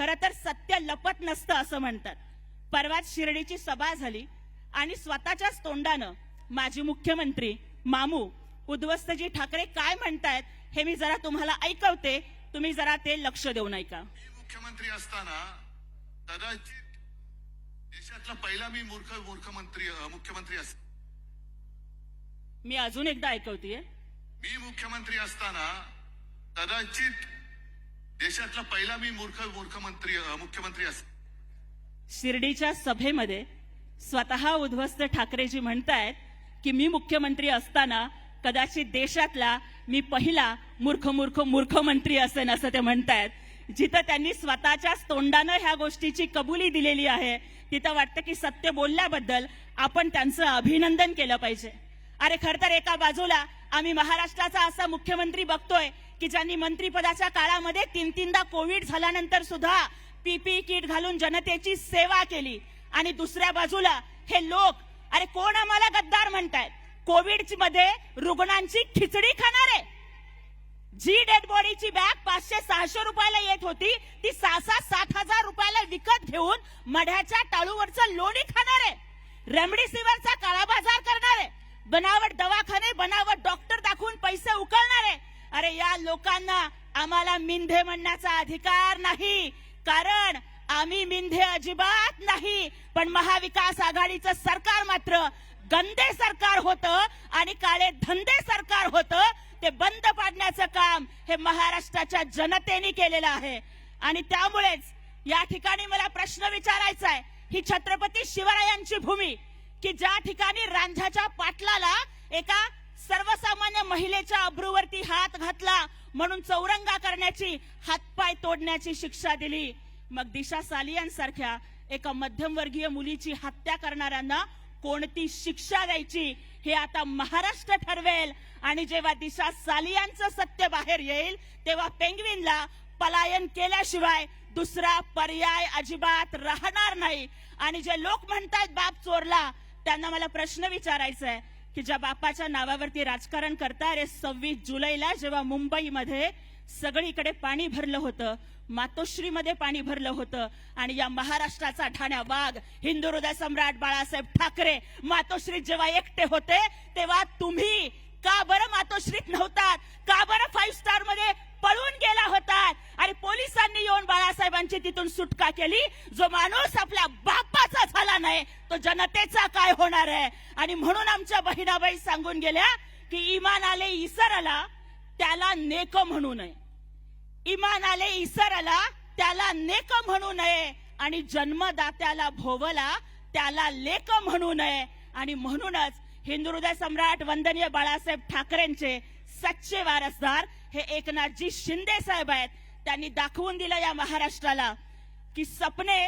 खर तर सत्य लपत नसतं असं म्हणतात. परवाच शिर्डीची सभा झाली आणि स्वतःच्याच तोंडानं माजी मुख्यमंत्री मामू उद्ध्वस्तजी ठाकरे काय म्हणतायत हे मी जरा तुम्हाला ऐकवते. तुम्ही जरा ते लक्ष देऊन ऐका. मी मुख्यमंत्री असताना कदाचित देशातला पहिला मी मूर्ख मुख्यमंत्री अ, मुख्यमंत्री अस मी अजून एकदा ऐकवतीये. मी मुख्यमंत्री असताना कदाचित देशातला पहिला मी मूर्ख मूर्ख मंत्री मुख्यमंत्री अस शिर्डीच्या सभेमध्ये स्वतः उद्ध्वस्त ठाकरेजी म्हणतायत की मी मुख्यमंत्री असताना कदाचित देशातला मी पहिला मूर्ख मूर्ख मूर्ख मंत्री असेन असं ते म्हणतायत. जिथं त्यांनी स्वतःच्याच तोंडानं ह्या गोष्टीची कबुली दिलेली आहे तिथं वाटतं की सत्य बोलल्याबद्दल आपण त्यांचं अभिनंदन केलं पाहिजे. अरे खर तर एका बाजूला आम्ही महाराष्ट्राचा असा मुख्यमंत्री बघतोय की ज्यांनी मंत्रीपदाच्या काळामध्ये तीन तीनदा कोविड झाल्यानंतर सुद्धा पीपी किट घालून जनतेची सेवा केली. आणि दुसऱ्या बाजूला हे लोक अरे कोण आम्हाला गद्दार म्हणतायत? कोविडमध्ये रुग्णांची खिचडी खाणारे. जी डेड बॉडीची बॅग पाचशे सहाशे रुपयाला येत होती ती सहा सात सात हजार रुपयाला विकत घेऊन मढ्याच्या टाळूवरचं लोणी खाणार. आहे रेमडेसिवीरचा काळा बाजार बनावट दवाखाने बनावट डॉक्टर दाखवून पैसे उकळणार. आहे अरे या लोकांना आम्हाला मिंधे म्हणण्याचा अधिकार नाही. कारण आम्ही मिंधे अजिबात नाही. पण महाविकास आघाडीचं सरकार मात्र गंदे सरकार होतं आणि काळे धंदे सरकार होतं. ते बंद पाडण्याचं काम हे महाराष्ट्राच्या जनतेने केलेलं आहे. आणि त्यामुळेच या ठिकाणी मला प्रश्न विचारायचा आहे. ही छत्रपती शिवरायांची भूमी की ज्या ठिकाणी रांझाच्या पाटलाला एका सर्वसामान्य महिलेच्या अब्रूवरती हात घातला म्हणून चौरंगा करण्याची हातपाय तोडण्याची शिक्षा दिली. मग दिशा सालियांसारख्या एका मध्यमवर्गीय मुलीची हत्या करणाऱ्यांना कोणती शिक्षा द्यायची हे आता महाराष्ट्र ठरवेल. आणि जेव्हा दिशा सालियांचं सत्य बाहेर येईल तेव्हा पेंगविनला पलायन केल्याशिवाय दुसरा पर्याय अजिबात राहणार नाही. आणि जे लोक म्हणतात बाप चोरला त्यांना मला प्रश्न विचारायचा आहे की ज्या बापाच्या नावावरती राजकारण करताय रे सव्वीस जुलैला जेव्हा मुंबईमध्ये सगळीकडे पाणी भरलं होतं मातोश्रीमध्ये पाणी भरलं होतं आणि या महाराष्ट्राचा ठाण्या वाघ हिंदू हृदय सम्राट बाळासाहेब ठाकरे मातोश्रीत जेव्हा एकटे होते तेव्हा तुम्ही का बरं मातोश्रीत नव्हतात? का बरं फाईव्ह स्टारमध्ये पळून गेला होतात? आणि पोलीस बाळासाहेबांची तिथून सुटका केली. जो माणूस आपल्या बापाचा झाला नाही तो जनतेचा काय होणार आहे? आणि म्हणून आमच्या बहिणाबाई सांगून गेल्या की इमान आले इसराला त्याला नेक म्हणू नये. इमान आले इसराला त्याला नेक म्हणू नये. आणि जन्मदात्याला भोवला त्याला लेक म्हणू नये. आणि म्हणूनच हिंदू हृदय सम्राट वंदनीय बाळासाहेब ठाकरेंचे सच्चे वारसदार हे एकनाथजी शिंदे साहेब आहेत. त्यांनी दाखवून दिलं या महाराष्ट्राला की सपने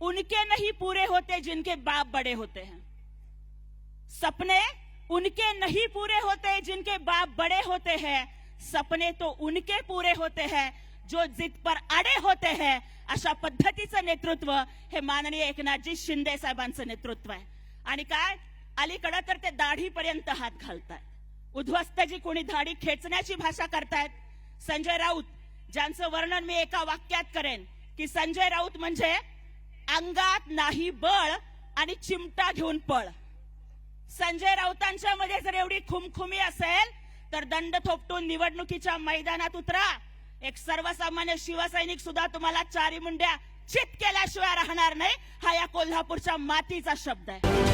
उनके नहीं पूरे होते जिनके बाप बड़े होते हैं। सपने उनके नहीं पूरे होते जिनके बाप बड़े होते हैं। सपने तो उनके पूरे होते हैं जो जिद पर अडे होते हैं। अशा पद्धतीचं नेतृत्व हे माननीय एकनाथजी शिंदे साहेबांचं नेतृत्व आहे. आणि काय? अलीकडं तर ते दाढीपर्यंत हात घालतायत. उद्ध्वस्तजी कोणी दाढी खेचण्याची भाषा करतायत. संजय राऊत ज्यांचं वर्णन मी एका वाक्यात करेन की संजय राऊत म्हणजे अंगात नाही बळ आणि चिमटा घेऊन पळ. संजय राऊतांच्या मध्ये जर एवढी खुमखुमी असेल तर दंड थोपटून निवडणुकीच्या मैदानात उतरा. एक सर्वसामान्य शिवसैनिक सुद्धा तुम्हाला चारी मुंड्या चित केल्याशिवाय राहणार नाही हा या कोल्हापूरच्या मातीचा शब्द आहे.